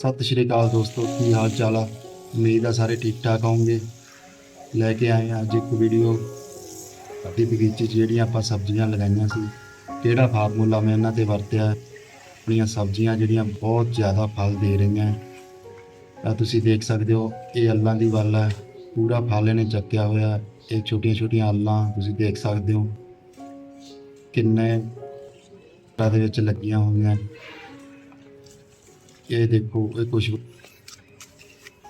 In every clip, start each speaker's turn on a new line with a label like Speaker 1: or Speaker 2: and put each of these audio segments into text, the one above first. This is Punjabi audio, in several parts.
Speaker 1: ਸਤਿ ਸ਼੍ਰੀ ਅਕਾਲ ਦੋਸਤੋ, ਕੀ ਹਾਲ ਚਾਲ ਆ? ਉਮੀਦ ਆ ਸਾਰੇ ਠੀਕ ਠਾਕ ਹੋਵੋਗੇ ਲੈ ਕੇ ਆਏ ਹਾਂ ਅੱਜ ਇੱਕ ਵੀਡੀਓ ਅੱਡੀ ਬਗੀਚੇ 'ਚ ਜਿਹੜੀਆਂ ਆਪਾਂ ਸਬਜ਼ੀਆਂ ਲਗਾਈਆਂ ਸੀ। ਕਿਹੜਾ ਫਾਰਮੂਲਾ ਮੈਂ ਇਹਨਾਂ ਤੇ ਵਰਤਿਆ ਆਪਣੀਆਂ ਸਬਜ਼ੀਆਂ ਜਿਹੜੀਆਂ ਬਹੁਤ ਜ਼ਿਆਦਾ ਫਲ ਦੇ ਰਹੀਆਂ ਆ ਤੁਸੀਂ ਦੇਖ ਸਕਦੇ ਹੋ, ਇਹ ਅੱਲਾਂ ਦੀ ਵੱਲ ਹੈ। ਪੂਰਾ ਫਲ ਇਹਨੇ ਚੱਕਿਆ ਹੋਇਆ ਇਹ ਛੋਟੀਆਂ ਛੋਟੀਆਂ ਅੱਲਾਂ, ਤੁਸੀਂ ਦੇਖ ਸਕਦੇ ਹੋ। ਕਿੰਨੇ ਦੇ ਵਿੱਚ ਲੱਗੀਆਂ ਹੋਈਆਂ। ਇਹ ਦੇਖੋ, ਇਹ ਕੁਝ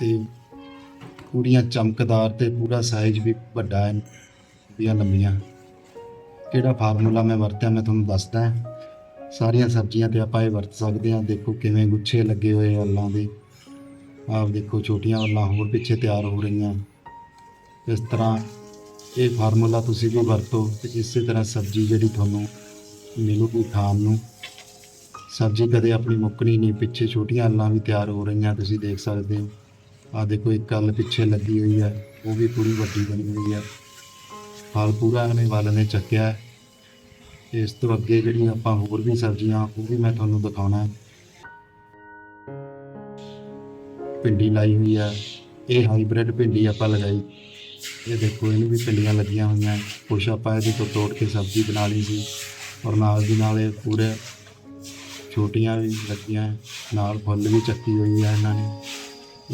Speaker 1: ਤੇ ਪੂਰੀਆਂ ਚਮਕਦਾਰ ਤੇ ਪੂਰਾ ਸਾਈਜ਼ ਵੀ ਵੱਡਾ ਹੈ ਦੀਆਂ ਲੰਬੀਆਂ। ਕਿਹੜਾ ਫਾਰਮੂਲਾ ਮੈਂ ਵਰਤਿਆ, ਮੈਂ ਤੁਹਾਨੂੰ ਦੱਸਦਾ ਹਾਂ। ਸਾਰੀਆਂ ਸਬਜ਼ੀਆਂ ਤੇ ਆਪਾਂ ਇਹ ਵਰਤ ਸਕਦੇ ਹਾਂ। ਦੇਖੋ ਕਿਵੇਂ ਗੁੱਛੇ ਲੱਗੇ ਹੋਏ ਆ ਅੱਲਾਂ ਦੇ। ਆਪ ਦੇਖੋ ਛੋਟੀਆਂ ਅੱਲਾਂ ਹੋਰ ਪਿੱਛੇ ਤਿਆਰ ਹੋ ਰਹੀਆਂ। ਇਸ ਤਰ੍ਹਾਂ ਇਹ ਫਾਰਮੂਲਾ ਤੁਸੀਂ ਵੀ ਵਰਤੋ ਤੇ ਇਸੇ ਤਰ੍ਹਾਂ ਸਬਜ਼ੀ ਜਿਹੜੀ ਤੁਹਾਨੂੰ ਮਿਲੂਗੀ ਖਾਣ ਨੂੰ। ਸਬਜ਼ੀ ਕਦੇ ਆਪਣੀ ਮੁੱਕਣੀ ਨਹੀਂ, ਪਿੱਛੇ ਛੋਟੀਆਂ ਅੱਲਾਂ ਵੀ ਤਿਆਰ ਹੋ ਰਹੀਆਂ, ਤੁਸੀਂ ਦੇਖ ਸਕਦੇ ਹੋ। ਆ ਦੇਖੋ, ਇੱਕ ਅੱਲ ਪਿੱਛੇ ਲੱਗੀ ਹੋਈ ਹੈ, ਉਹ ਵੀ ਪੂਰੀ ਵੱਡੀ ਬਣੀ ਹੋਈ ਹੈ। ਫਲ ਪੂਰਾ ਇਹਨੇ ਵੱਲ ਨੇ ਚੱਕਿਆ ਇਸ ਤੋਂ ਅੱਗੇ ਜਿਹੜੀਆਂ ਆਪਾਂ ਹੋਰ ਵੀ ਸਬਜ਼ੀਆਂ, ਉਹ ਵੀ ਮੈਂ ਤੁਹਾਨੂੰ ਦਿਖਾਉਣਾ ਭਿੰਡੀ ਲਾਈ ਹੋਈ ਹੈ। ਇਹ ਹਾਈਬ੍ਰਿਡ ਭਿੰਡੀ ਆਪਾਂ ਲਗਾਈ। ਇਹ ਦੇਖੋ, ਇਹਨੂੰ ਵੀ ਭਿੰਡੀਆਂ ਲੱਗੀਆਂ ਹੋਈਆਂ। ਕੁਛ ਆਪਾਂ ਇਹਦੇ ਤੋਂ ਤੋੜ ਕੇ ਸਬਜ਼ੀ ਬਣਾ ਲਈ ਸੀ। ਔਰ ਨਾਲ ਦੀ ਨਾਲ ਇਹ ਪੂਰੇ ਛੋਟੀਆਂ ਵੀ ਲੱਗੀਆਂ, ਨਾਲ ਫੁੱਲ ਵੀ ਚੱਕੀ ਹੋਈ ਹੈ ਇਹਨਾਂ ਨੇ।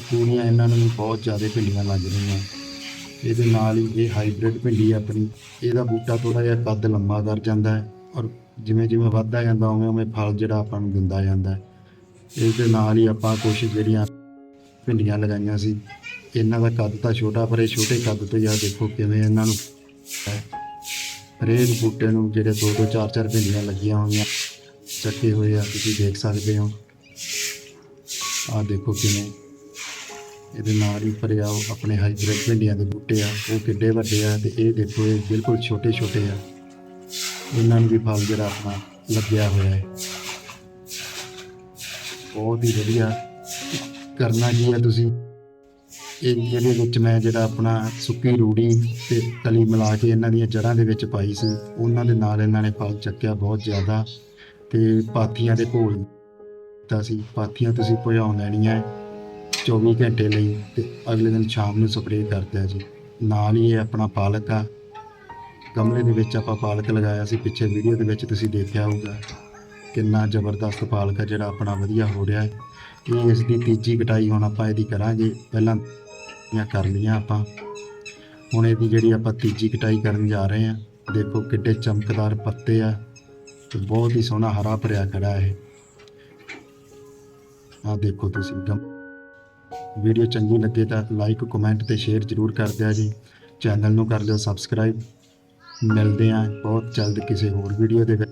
Speaker 1: ਪੂਰੀਆਂ ਇਹਨਾਂ ਨੂੰ ਵੀ ਬਹੁਤ ਜ਼ਿਆਦਾ ਭਿੰਡੀਆਂ ਲੱਗ ਰਹੀਆਂ। ਇਹਦੇ ਨਾਲ ਹੀ ਇਹ ਹਾਈਬ੍ਰਿਡ ਭਿੰਡੀ ਹੈ ਆਪਣੀ। ਇਹਦਾ ਬੂਟਾ ਥੋੜਾ ਜਿਹਾ ਕੱਦ ਲੰਮਾ ਕਰ ਜਾਂਦਾ ਹੈ ਔਰ ਜਿਵੇਂ ਜਿਵੇਂ ਵੱਧਦਾ ਜਾਂਦਾ, ਉਵੇਂ ਉਵੇਂ ਫਲ ਜਿਹੜਾ ਆਪਾਂ ਨੂੰ ਦਿੰਦਾ ਜਾਂਦਾ ਹੈ। ਇਸ ਦੇ ਨਾਲ ਹੀ ਆਪਾਂ ਕੁਛ ਜਿਹੜੀਆਂ ਭਿੰਡੀਆਂ ਲਗਾਈਆਂ ਸੀ, ਇਹਨਾਂ ਦਾ ਕੱਦ ਤਾਂ ਛੋਟਾ, ਪਰ ਇਹ ਛੋਟੇ ਕੱਦ ਤੇ ਜਾ ਦੇਖੋ ਕਿਵੇਂ ਇਹਨਾਂ ਨੂੰ ਹੈ। ਹਰੇਕ ਬੂਟੇ ਨੂੰ ਜਿਹੜੇ ਦੋ ਦੋ ਚਾਰ ਚਾਰ ਭਿੰਡੀਆਂ ਲੱਗੀਆਂ ਹੋਈਆਂ। ਚੱਕੇ ਹੋਏ ਆ, ਤੁਸੀਂ ਦੇਖ ਸਕਦੇ ਹੋ। ਆਹ ਦੇਖੋ ਕਿਵੇਂ ਇਹਦੇ ਨਾਲ ਹੀ ਭਰਿਆ ਉਹ ਆਪਣੇ ਹਾਈਬ੍ਰਿਡ ਭਿੰਡੀਆਂ ਦੇ ਬੂਟੇ ਆ, ਉਹ ਕਿੱਡੇ ਵੱਡੇ ਆ ਤੇ ਇਹ ਦੇਖੋ ਇਹ ਬਿਲਕੁਲ ਛੋਟੇ ਛੋਟੇ ਆ। ਇਹਨਾਂ ਨੂੰ ਵੀ ਫਲ ਜਿਹੜਾ ਆਪਣਾ ਲੱਗਿਆ ਹੋਇਆ ਹੈ। ਬਹੁਤ ਹੀ ਵਧੀਆ ਕਰਨਾ ਕੀ ਹੈ ਤੁਸੀਂ। ਇਹ ਇਹਦੇ ਵਿੱਚ ਮੈਂ ਜਿਹੜਾ ਆਪਣਾ ਸੁੱਕੀ ਰੂੜੀ ਤੇ ਤਲੀ ਮਿਲਾ ਕੇ ਇਹਨਾਂ ਦੀਆਂ ਜੜ੍ਹਾਂ ਦੇ ਵਿੱਚ ਪਾਈ ਸੀ, ਉਹਨਾਂ ਦੇ ਨਾਲ ਇਹਨਾਂ ਨੇ ਫਲ ਚੱਕਿਆ ਬਹੁਤ ਜ਼ਿਆਦਾ। ਤੇ ਪਾਥੀਆਂ ਦੇ ਘੋਲ ਦਿੱਤਾ ਸੀ। ਪਾਥੀਆਂ ਤੁਸੀਂ ਭਜਾਉਣ ਲੈਣੀਆਂ 24 ਘੰਟੇ ਲਈ ਤੇ ਅਗਲੇ ਦਿਨ ਸ਼ਾਮ ਨੂੰ ਸਪਰੇਅ ਕਰਦੇ ਆ ਜੀ। ਨਾਲ ਹੀ ਇਹ ਆਪਣਾ ਪਾਲਕ ਆ। ਗਮਲੇ ਦੇ ਵਿੱਚ ਆਪਾਂ ਪਾਲਕ ਲਗਾਇਆ ਸੀ। ਪਿੱਛੇ ਵੀਡੀਓ ਦੇ ਵਿੱਚ ਤੁਸੀਂ ਦੇਖਿਆ ਹੋਊਗਾ ਕਿੰਨਾ ਜ਼ਬਰਦਸਤ ਪਾਲਕ ਆ ਜਿਹੜਾ ਆਪਣਾ ਵਧੀਆ ਹੋ ਰਿਹਾ ਹੈ। ਇਹ ਇਸ ਦੀ ਤੀਜੀ ਕਟਾਈ ਹੁਣ ਆਪਾਂ ਇਹਦੀ ਕਰਾਂਗੇ। ਪਹਿਲਾਂ ਦੀਆਂ ਕਰ ਲਈਆਂ ਆਪਾਂ। ਹੁਣ ਇਹਦੀ ਜਿਹੜੀ ਆਪਾਂ ਤੀਜੀ ਕਟਾਈ ਕਰਨ ਜਾ ਰਹੇ ਹਾਂ, ਦੇਖੋ ਕਿੱਡੇ ਚਮਕਦਾਰ ਪੱਤੇ ਆ। ਤੇ ਬਹੁਤ ਹੀ ਸੋਹਣਾ ਹਰਾ ਭਰਿਆ ਖੜਾ ਹੈ ਆ ਦੇਖੋ ਤੁਸੀਂ ਗਮ ਵੀਡੀਓ ਚੰਗੀ ਲੱਗੇ ਤਾਂ ਲਾਈਕ ਕਮੈਂਟ ਤੇ ਸ਼ੇਅਰ ਜ਼ਰੂਰ ਕਰ ਦਿਆ ਜੀ। ਚੈਨਲ ਨੂੰ ਕਰ ਲਿਓ ਸਬਸਕ੍ਰਾਈਬ ਮਿਲਦੇ ਆਂ ਬਹੁਤ ਜਲਦ ਕਿਸੇ ਹੋਰ ਵੀਡੀਓ ਦੇ ਵਿੱਚ।